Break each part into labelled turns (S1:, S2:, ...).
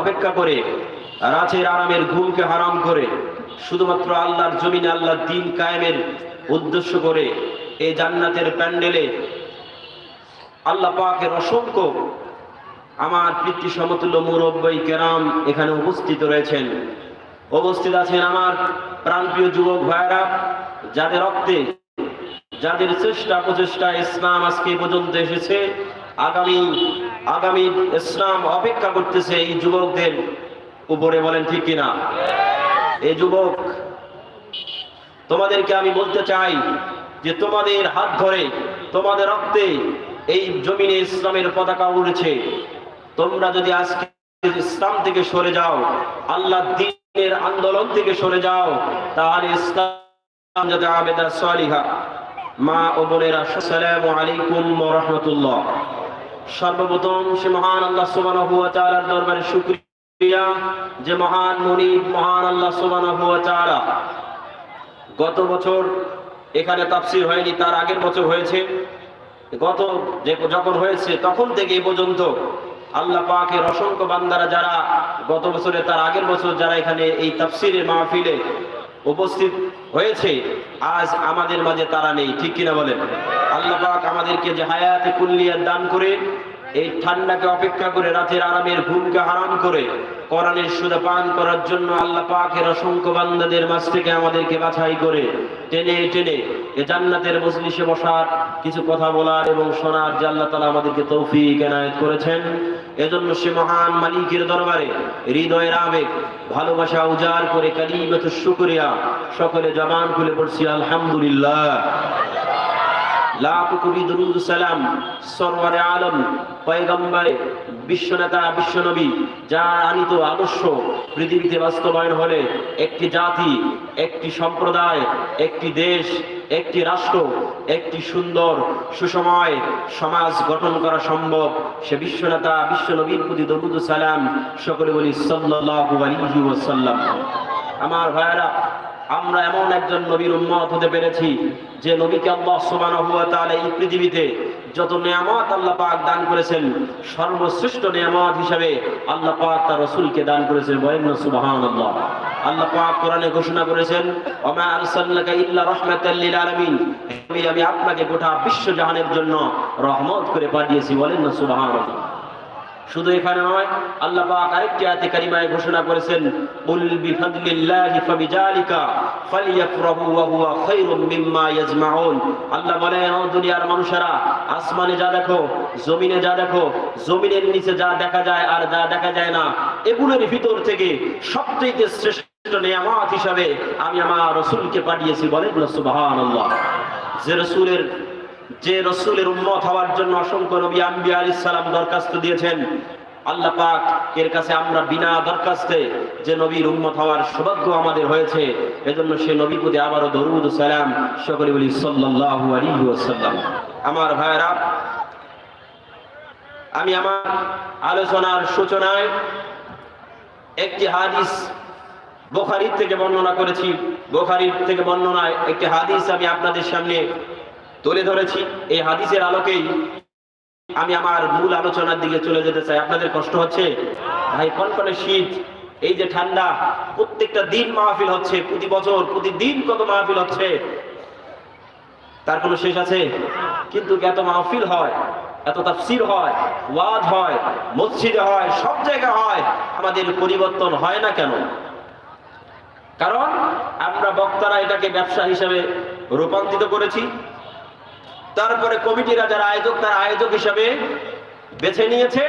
S1: অপেক্ষা করে, রাতের আরামের ঘুমকে হারাম করে, শুধুমাত্র আল্লাহর জমিনে আল্লাহর দিন কায়েমের উদ্দেশ্য করে, এই জান্নাতের প্যান্ডেলে আল্লাহ পাকের অসংখ্য আমার পিতৃ সমতুল্য মুরব্বই কেরাম এখানে উপস্থিত রয়েছেন। উপস্থিত আছেন আমার প্রাণপ্রিয় যুবক ভাইয়েরা, যাদের রক্তে যাদের চেষ্টা প্রচেষ্টা ইসলাম আজকে পর্যন্ত এসেছে, আগামী আগামী ইসলাম অপেক্ষা করতেছে এই যুবকদের উপরে, বলেন ঠিক কিনা? এই যুবক, তোমাদেরকে আমি বলতে চাই যে তোমাদের হাত ধরে, তোমাদের রক্তে এই জমিনে ইসলামের পতাকা উড়েছে। তোমরা যদি আজকে ইসলাম থেকে সরে যাও, আল্লাহ দিনের আন্দোলন থেকে সরে যাও, তাহলে ইসলাম যাতে আবেদা সালিহা মা ও বোনেরা আলাইকুম সর্বপ্রথম সে মহান আল্লাহ দরবারে যে মহান মহান আল্লাহ গত বছর এখানে তাফসীর হয়নি, তার আগের বছর হয়েছে। গত যে যখন হয়েছে, তখন থেকে এই পর্যন্ত আল্লাহ পাকের অসংখ্য বান্দারা যারা গত বছরে, তার আগের বছর যারা এখানে এই তাফসিরের মাহফিলে উপস্থিত হয়েছে, আজ আমাদের মাঝে তারা নেই, ঠিক কিনা বলেন? আল্লাহ পাক আমাদেরকে যে হায়াতে কুল্লিয়ার দান করে, এই ঠান্ডাকে অপেক্ষা করে, রাতের আরামের ঘুমকে হারাম করে, কোরআনের সুদা পান করার জন্য আল্লাহ পাকের অসংখ্য বান্দাদের মাঝ থেকে আমাদেরকে বাছাই করে, টেনে টেনে এ জান্নাতের মজলিসে বসার কিছু কথা বলার এবং শোনার যে আল্লাহ তালা আমাদেরকে তৌফিক এনায়েত করেছেন। এজন্য সে মহান মালিকের দরবারে হৃদয়ের আবেগ, ভালোবাসা উজাড় করে কালিমত শুকরিয়া সকলে জবান খুলে পড়ছি আলহামদুলিল্লাহ। লাখ দরুদ সালাম আলম, পয়গম্বরে বিশ্বনেতা, বিশ্বনবী যা আনিত আদর্শ পৃথিবীতে বাস্তবায়ন হলে একটি জাতি, একটি সম্প্রদায়, একটি দেশ একটি রাষ্ট্র, একটি সুন্দর, সুসময় সমাজ গঠন করা সম্ভব। সে বিশ্বনেতা, বিশ্বনবীর প্রতি দরুদ সালাম সকলে বলি সাল্লাল্লাহু আমার ভাইয়েরা, আমরা এমন একজন নবীর উম্মত হতে পেরেছি, যে নবীকে আল্লাহ সুবহানাহু ওয়া তাআলা এই পৃথিবীতে যত নিয়ামত আল্লাহ পাক দান করেছেন, সর্বশ্রেষ্ঠ নিয়ামত হিসাবে আল্লাহ পাক তার রাসূলকে দান করেছেন বলেন না সুবহানাল্লাহ। আল্লাহ পাক কোরআনে ঘোষণা করেছেন, ওমা আরসালনাকা ইল্লা রাহমাতাল লিল আলামিন। আমি আমি আপনাকে গোটা বিশ্ব জাহানের জন্য রহমত করে পাঠিয়েছি, বলেন না সুবহানাল্লাহ। শুধু এখানে নয়, আল্লাহ পাক আরেকটি আয়াতে কারিমায় ঘোষণা করেছেন কুল বিফাদলিল্লাহি ফাবিজালিকা ফালইফরাহু ওয়া হুয়া খায়রুম মিম্মা ইয়াজমাউন। আল্লাহ বলেন, ও দুনিয়ার মানুষেরা, আসমানে যা দেখো, জমিনে যা দেখো, জমিনের নিচে যা দেখা যায় আর যা দেখা যায় না, এগুলোর ভিতর থেকে সবচেয়ে শ্রেষ্ঠ নিয়ামত হিসাবে আমি আমার রসূলকে পাঠিয়েছি সুবহানাল্লাহ। যে রসূলের যে রসুলের উম্মত হওয়ার জন্য অসংখ্য নবী আম্বিয়া আলী সালাম দরখাস্ত দিয়েছেন। আল্লাহ পাক এর কাছে আমরা বিনা দরখাস্তে যে নবীর উম্মত হওয়ার সৌভাগ্য আমাদের হয়েছে, এজন্য সে নবীর প্রতি আবারও দরুদ সালাম সকলে বলি সাল্লাল্লাহু আলাইহি ওয়াসাল্লাম। আমার ভাইয়েরা, আমি আমার আলোচনার সূচনায় একটি হাদিস বোখারির থেকে বর্ণনা করেছি। বোখারির থেকে বর্ণনায় একটি হাদিস আমি আপনাদের সামনে তুলে ধরেছি। এই হাদিসের আলোকেই আমি আমার মূল আলোচনার দিকে চলে যেতে চাই। আপনাদের কষ্ট হচ্ছে? ভাই, কনকনে শীত, এই যে ঠান্ডা, প্রত্যেকটা দিন মাহফিল হচ্ছে, প্রতি বছর, প্রতিদিন কত মাহফিল হচ্ছে? তার কোনো শেষ আছে? কিন্তু এত মাহফিল হয়, এত তাফসির হয়, ওয়াজ হয়, মসজিদে হয়, সব জায়গায় হয়, আমাদের পরিবর্তন হয় না কেন? কারণ আমরা বক্তারা এটাকে ব্যবসা হিসেবে রূপান্তরিত করেছি। তারপরে কমিটিরা যারা আয়োজক, তারা আয়োজক হিসাবে বেছে নিয়েছে।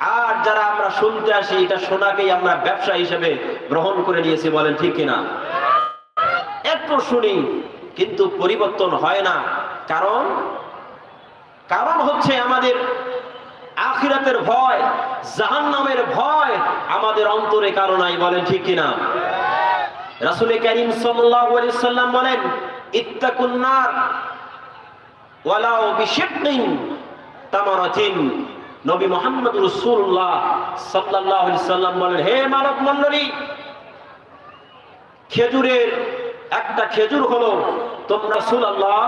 S1: আর যারা আমরা শুনতে আসি, এটা শোনাকেই আমরা ব্যবসা হিসেবে গ্রহণ করে নিয়েছি বলেন ঠিক কিনা? এত শুনি কিন্তু পরিবর্তন হয় না। কারণ কারণ হচ্ছে আমাদের আখিরাতের ভয়, জাহান্নামের ভয় আমাদের অন্তরে কারণ নাই বলেন ঠিক কিনা? রাসূল করিম সাল্লাম বলেন, ইত্তাকুন নার ওয়ালাও বিশিকিন তামারাতিন। নবী মুহাম্মদ রাসূলুল্লাহ সাল্লাল্লাহু সাল্লাম বলেন, হে মানব মণ্ডলী, খেজুরের একটা খেজুর হলো তোমরা রাসূলুল্লাহ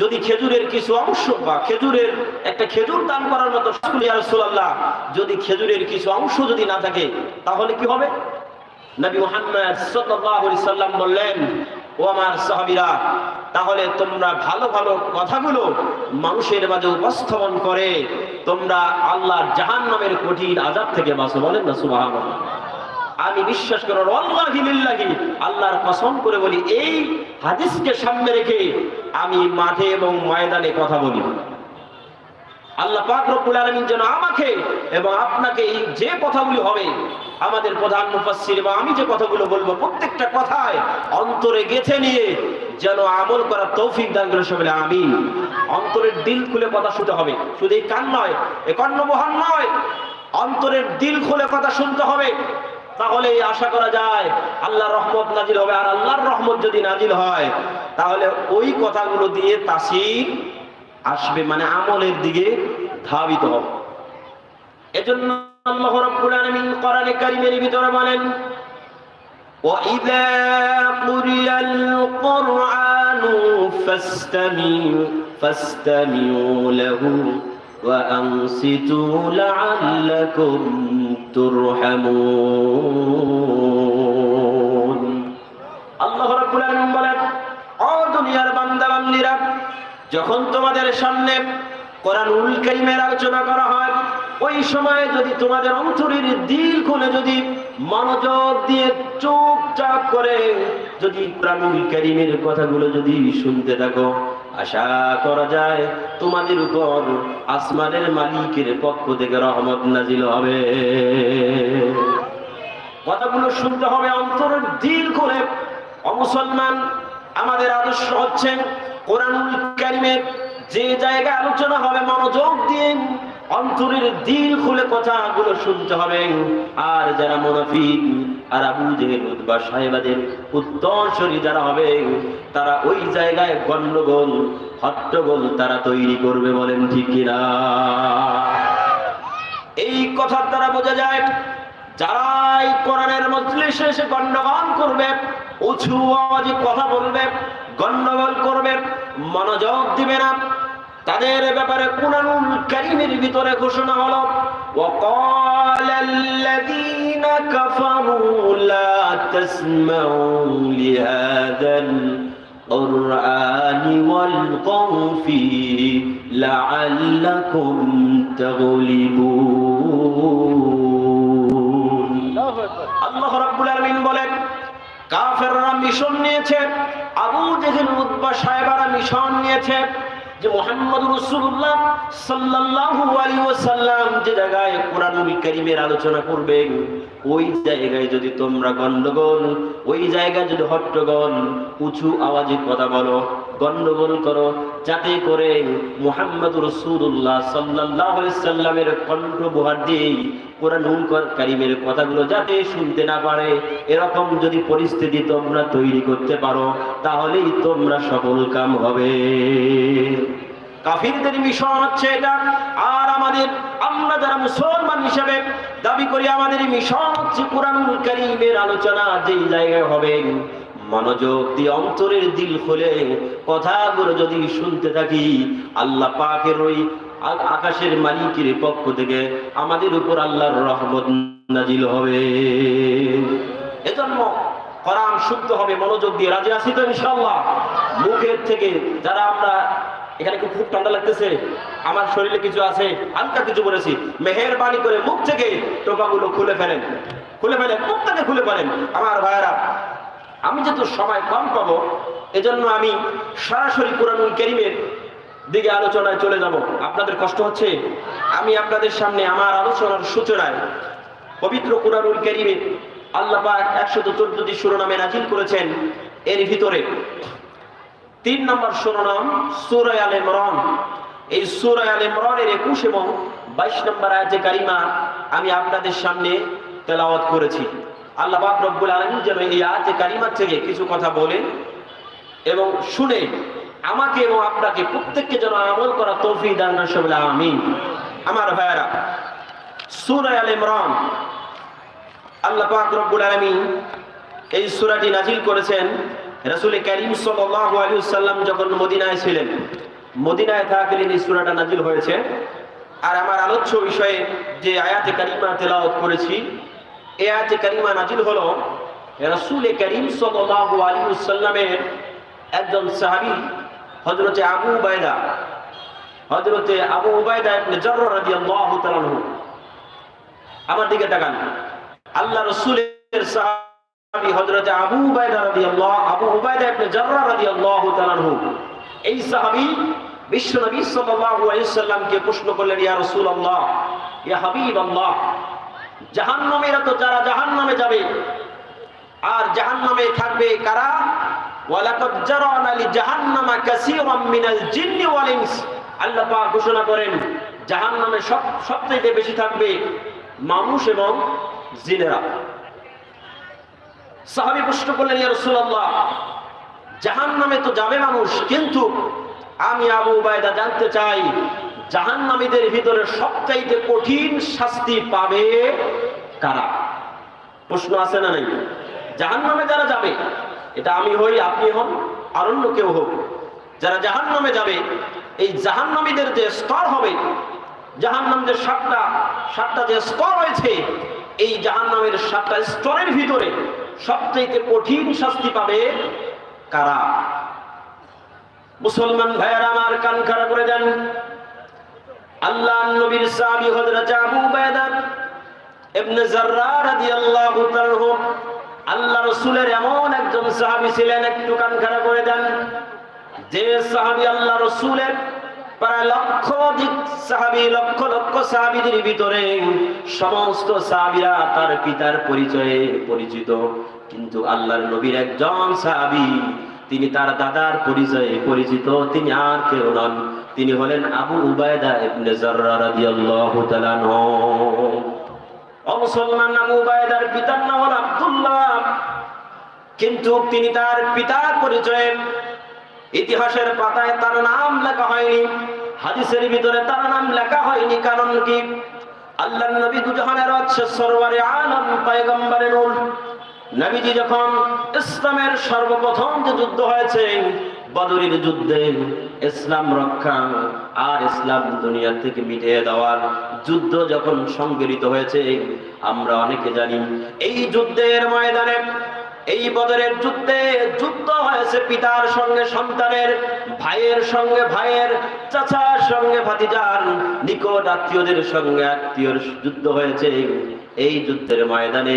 S1: যদি খেজুরের কিছু অংশ বা খেজুরের একটা খেজুর দান করার মতো রাসূলুল্লাহ যদি খেজুরের কিছু অংশ যদি না থাকে, তাহলে কি হবে? নবী মুহাম্মদ সাল্লাম বললেন, ও আমার সাহাবীরা, তাহলে তোমরা ভালো ভালো কথাগুলো মানুষের মাঝে উপস্থাপন করে তোমরা আল্লাহর জাহান্নামের কঠিন আযাব থেকে বাঁচো। বলেন না, সুবহানাল্লাহ। আমি বিশ্বাস করো আল্লাহি লিল্লাহি, আল্লাহর কসম করে বলি, এই হাদিসকে সামনে রেখে আমি মাঠে এবং ময়দানে কথা বলি। আল্লাহ পাক রব্বুল আলামিন যেন আমাকে এবং আপনাকে এই যে কথাগুলি হবে আমাদের প্রধান মুফাসসির এবং আমি যে কথাগুলো বলব প্রত্যেকটা কথায় অন্তরে গেথে নিয়ে যেন আমল করার তৌফিক দান করে সবাই আমি অন্তরের দিল খুলে কথা শুনতে হবে। শুধু এই কান নয়, এ কর্ণবহান নয়, অন্তরের দিল খুলে কথা শুনতে হবে। তাহলে আশা করা যায়, আল্লাহর রহমত নাজিল হবে। আর আল্লাহর রহমত যদি নাজিল হয়, তাহলে ওই কথাগুলো দিয়ে তাসির আসবে মানে আমলের দিকে ধাবিত হবে। এজন্য আল্লাহ রাব্বুল আলামিন কোরআনে কারীমের ভিতরে বলেন وَإِذَا قُرِئَ الْقُرْآنُ فَاسْتَمِعُوا فَاسْتَمِعُوا لَهُ وَأَنصِتُوا لَعَلَّكُمْ تُرْحَمُونَ আল্লাহ রাব্বুল আলামিন বলেন ও দুনিয়ার বান্দা বান্দীরা যখন তোমাদের সামনে কোরআনুল কারীমের আলোচনা করা হয় ওই সময় যদি তোমাদের অন্তরের দিল খুলে যদি মনোযোগ দিয়ে চুপচাপ করে যদি কোরআনুল কারীমের কথাগুলো যদি শুনতে থাকো, আশা করা যায় তোমাদের উপর আসমানের মালিকের পক্ষ থেকে রহমত নাজিল হবে। কথাগুলো শুনতে হবে, অন্তরের দিল করে অমুসলমান আমাদের আদর্শ হচ্ছেন কোরআনুল কারিমের যে জায়গায় আলোচনা হবে, মনোযোগ দিয়ে অন্তরের দিল খুলে কথাগুলো শুনতে হবে। আর যারা মুনাফিক, আর আবু জেহেল, উতবা সাহেবাদের উত্তরসরি যারা হবে, তারা ওই জায়গায় গন্ডগোল হট্টগোল তারা তৈরি করবে বলেন ঠিক কিনা? এই কথার দ্বারা বোঝা যায়, যারাই কোরআনের মজলিসে এসে গন্ডগোল করবে, উঁচু আওয়াজে কথা বলবে গন্ডগোল করবে, মনোযোগ দিবে না তাদের ব্যাপারে কুরআনুল কারীমের ভিতরে ঘোষণা হলো وقال الذين كفروا لا تسمعوا لهذا القرآن والقوا فيه لعلكم تغلبون আল্লাহ রাব্বুল আলামিন বলেন কাফেররা মিশন নিয়েছে আবু জেহেল উতবা সাহেবারা মিশন নিয়েছে যে মোহাম্মদ রসুল্লাহ সাল্লাহু আলাইহি যে জায়গায় কোরআনুল করিমের আলোচনা করবেন, ওই জায়গায় যদি তোমরা গন্ডগোল, ওই জায়গায় যদি হট্টগোল, উঁচু আওয়াজে কথা বলো গন্ডগোল করো, যাতে করে মোহাম্মদ রসুল্লাহ সাল্লামের কণ্ঠ বহার দিয়ে কোরআনুল কারীমের কথাগুলো যাতে শুনতে না পারে। এরকম যদি পরিস্থিতি তোমরা তৈরি করতে পারো, তাহলেই তোমরা সফল কাম হবে। কাফিরদের মিশন হচ্ছে এটা। আর আমাদের, আমরা যারা মুসলমান হিসেবে দাবি করি, আমাদের মিশন হচ্ছে কোরআনুল কারিমের আলোচনা যেই জায়গায় হবে। মনোযোগ দিয়ে অন্তরের দিল খুলে কথাগুলো যদি শুনতে থাকি, আল্লাহ পাকের ওই আকাশের মালিকের পক্ষ থেকে আমাদের উপর আল্লাহর রহমত নাজিল হবে। এজন্য কোরআন শুনতে হবে, মনোযোগ দিয়ে রাজি আছি তো ইনশাআল্লাহ? মুখের থেকে যারা আমরা এখানে খুব খুব ঠান্ডা লাগতেছে? আমার শরীরে কিছু আছে, হালকা কিছু বলেছি। মেহেরবানি করে মুখ থেকে টোকাগুলো খুলে ফেলেন। খুলে ফেলেন মুখ থেকে খুলে ফেলেন। আমার ভাইয়েরা আমি যেহেতু সময় কম পাবো, এজন্য আমি সরাসরি কোরআনুল করিমের দিকে আলোচনায় চলে যাব। আপনাদের কষ্ট হচ্ছে? আমি আপনাদের সামনে আমার আলোচনার সূচনায় পবিত্র কোরআনুল করিমে আল্লাহ পাক একশত চোদ্দটি শিরোনামে নাজিল করেছেন। এর ভিতরে তিন নম্বর শিরোনাম সুরায় আল ইমরান। এই সুরায় আল ইমরানের একুশ এবং বাইশ নম্বর আয়াতে কারিমা আমি আপনাদের সামনে তেলাওয়াত করেছি। আল্লাহ পাক রব্বুল আলামিন যেন এই আয়াতে কারিমা থেকে কিছু কথা বলেন এবং শুনে আমাকে এবং আপনাকে প্রত্যেককে যেন আমল করা তৌফিক দান আমিন। আমার ভাইয়েরা, সূরা আল ইমরান, আল্লাহ পাক রব্বুল আলামিন এই সুরাটি নাজিল করেছেন রাসূল করিম সাল্লাল্লাহু আলাইহি সাল্লাম যখন মদিনায় ছিলেন। মদিনায় থাকাকালীন এই সুরাটা নাজিল হয়েছে। আর আমার আলোচ্য বিষয়ে যে আয়াতে কারিমা তেলাওয়াত করেছি এই আয়াতে নাজিল হলো। রাসূল করিম সাল্লাল্লাহু আলাইহি ওয়াসাল্লামের একজন সাহাবী, হযরতে আবু উবাইদা হযরতে আবু উবাইদা ইবনে জাররাহ রাদিয়াল্লাহু তাআলা আমার দিকে তাকান। আল্লাহ রাসূলের সাহাবী হযরতে আবু উবাইদা রাদিয়াল্লাহু, আবু উবাইদা ইবনে জাররাহ রাদিয়াল্লাহু তাআলা এই সাহাবী বিশ্ব নবী সাল্লাল্লাহু আলাইহি সাল্লামকে প্রশ্ন করলেন, ইয়া রাসূলুল্লাহ, ইয়া হাবিবাল্লাহ জাহান্নামেরা তো যারা জাহান্নামে যাবে, আর জাহান্নামে থাকবে কারা? সব সবচেয়ে বেশি থাকবে মানুষ এবং জাহান্নামে তো যাবে মানুষ, কিন্তু আমি আবু উবায়দা জানতে চাই জাহান্নামীদের ভিতরে সবচাইতে কঠিন শাস্তি পাবে কারা? প্রশ্ন আছে না নাই? জাহান্নামে যারা যাবে, এটা আমি হই, আপনি হন, আর অন্য কেউ হোক, যারা জাহান্নামে যাবে, এই জাহান্নামীদের যে স্তর হবে, জাহান্নাম যে সাতটা সাতটা যে স্তর রয়েছে, এই জাহান্নামের সাতটা স্তরের ভিতরে সবচাইতে কঠিন শাস্তি পাবে কারা? মুসলমান ভাইয়ারা, আমার কান খাড়া করে দেন। আল্লাহ নবীর সাহাবী হযরত আবু উবাইদা ইবনে জাররাহ রাদিয়াল্লাহু তাআলা আল্লাহ রাসূলের এমন একজন সাহাবী ছিলেন, একটু কান খাড়া করে দেন। যে সাহাবী আল্লাহ রাসূলের প্রায় লক্ষ অধিক সাহাবী, লক্ষ লক্ষ সাহাবীদের ভিতরে সমস্ত সাহাবীরা তার পিতার পরিচয়ে পরিচিত। কিন্তু আল্লাহর নবীর একজন সাহাবী তিনি তার দাদার পরিচয়ে পরিচিত, তিনি আর কেউ নন। তিনি হলেন আবু উবায়দা ইবনে জাররা রাদিয়াল্লাহু তাআলা অমুসলমান আবু উবায়দার পিতার নাম হল আব্দুল্লাহ। কিন্তু তিনি তার পিতার পরিচয়ে ইতিহাসের পাতায় তার নাম লেখা হয়নি, হাদিসের ভিতরে তার নাম লেখা হয়নি। কারণ কি? আল্লাহ নবী দুজাহানের হচ্ছে সরওয়ারে আলম, পয়গম্বরে নূর। নবীজি যখন ইসলামের সর্বপ্রথম যে যুদ্ধ হয়েছে, বদরের যুদ্ধে ইসলাম রক্ষা আর ইসলাম দুনিয়া থেকে মিটিয়ে দেওয়ার যুদ্ধ যখন সংগঠিত হয়েছে, আমরা অনেকে জানি এই যুদ্ধের ময়দানে, এই বদরের যুদ্ধে যুদ্ধ হয়েছে পিতার সঙ্গে, সন্তানের ভাইয়ের সঙ্গে, ভাইয়ের চাচার সঙ্গে, ভাতিজার নিকট আত্মীয়দের সঙ্গে আত্মীয়র যুদ্ধ হয়েছে। এই যুদ্ধের ময়দানে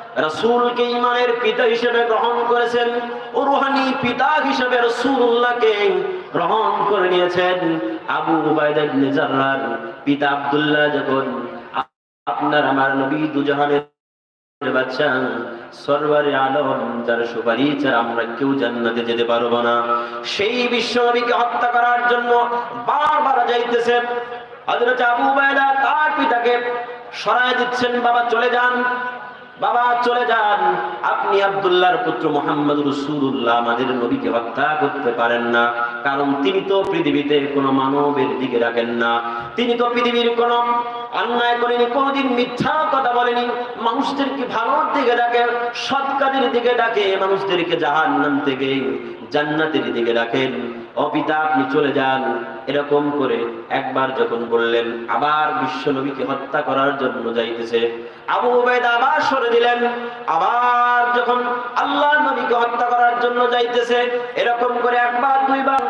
S1: রসুলকে ইমানের পিতা হিসেবে গ্রহণ করেছেন ও রুহানি পিতা হিসেবে রসুল্লাহকে গ্রহণ করে নিয়েছেন। আবু জাররার পিতা আব্দুল্লাহ যখন আপনার আমার নবী দুজাহানের হত্যা করার জন্য আবু উবাইদা তার পিতাকে সরায় দিচ্ছেন, বাবা চলে যান। বাবা, চলে যান। আপনি আব্দুল্লাহর পুত্র মোহাম্মদ রসুল্লাহ আমাদের নবীকে হত্যা করতে পারেন না। কারণ তিনি তো পৃথিবীতে কোনো মানবের দিকে রাখেন না। তিনি তো পৃথিবীর কোনো অন্যায় করেনি, কোনোদিন মিথ্যা কথা বলেনি। মানুষদেরকে ভালোর দিকে ডাকে, সৎ কাজের দিকে ডাকে, মানুষদেরকে জাহান্নাম থেকে জান্নাতের দিকে ডাকেন ও পিতা, আপনি চলে যান। এরকম করে একবার যখন বললেন, আবার বিশ্ব নবীকে হত্যা করার জন্য যাইতেছে, আবু উবাইদা আবার সরে দিলেন, আবার যখন আল্লাহ নবীকে হত্যা করার জন্য যাইতেছে, এরকম করে একবার, দুইবার,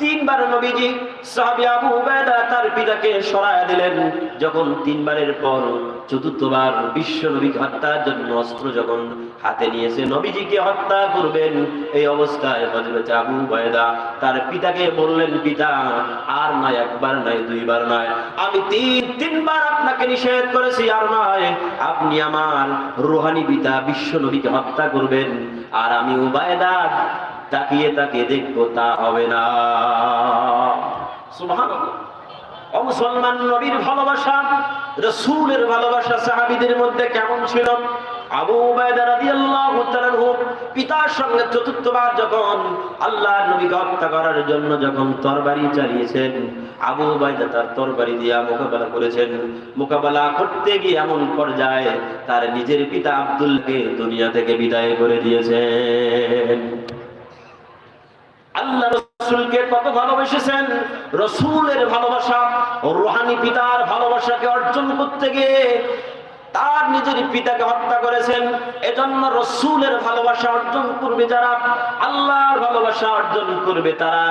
S1: তিনবার নবীজি সাহাবী আবু উবাইদা তার পিতাকে সরায়া দিলেন, যখন তিনবারের পর চতুর্থবার বিশ্ব নবীকে হত্যার জন্য অস্ত্র যখন হাতে নিয়েছে, নবীজিকে হত্যা করবেন, এই অবস্থায় হযরত আবু উবাইদা তার পিতাকে বললেন, পিতা আর নয় একবার নয় দুইবার নয় আমি তিন, তিনবার আপনাকে নিষেধ করেছি, আর নয় আপনি আমার রোহানি পিতা, বিশ্ব নবীকে হত্যা করবেন, আর আমি উবায়দা তাকিয়ে তাকিয়ে দেখব, তা হবে না। অমুসলমান নবীর ভালোবাসা, রসুলের ভালোবাসা, সাহাবিদের মধ্যে কেমন ছিল? আবু উবায়দা রাদিয়াল্লাহু তাআলা পিতার সঙ্গে চতুর্থবার যখন আল্লাহর নবীকে হত্যা করার জন্য যখন তরবারি চালিয়েছেন, আবু উবায়দা তার তরবারি দিয়ে মোকাবেলা করেছেন। মোকাবেলা করতে গিয়ে এমন পর্যায়ে তার নিজের পিতা আব্দুলকে দুনিয়া থেকে বিদায় করে দিয়েছেন। আল্লাহ রসুলকে কত ভালোবেসেছেন? রসুলের ভালোবাসা, রোহানি পিতার ভালোবাসাকে অর্জন করতে গিয়ে তার নিজের পিতাকে হত্যা করেছেন এজন্য রসুলের ভালোবাসা অর্জন করবে যারা আল্লাহর ভালোবাসা অর্জন করবে তারা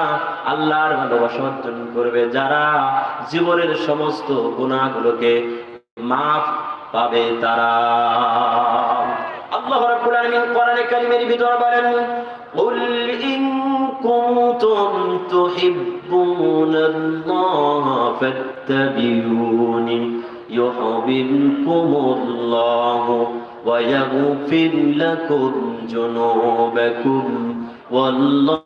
S1: আল্লাহর ভালোবাসা অর্জন করবে যারা জীবনের সমস্ত গুণাগুলোকে মাফ পাবে তারা আল্লাহ রাব্বুল আলামিন কোরআনে কারিমের ভিতরে বলেন قل إن كنتم تحبون الله فاتبعوني يحببكم الله ويغفر لكم ذنوبكم والله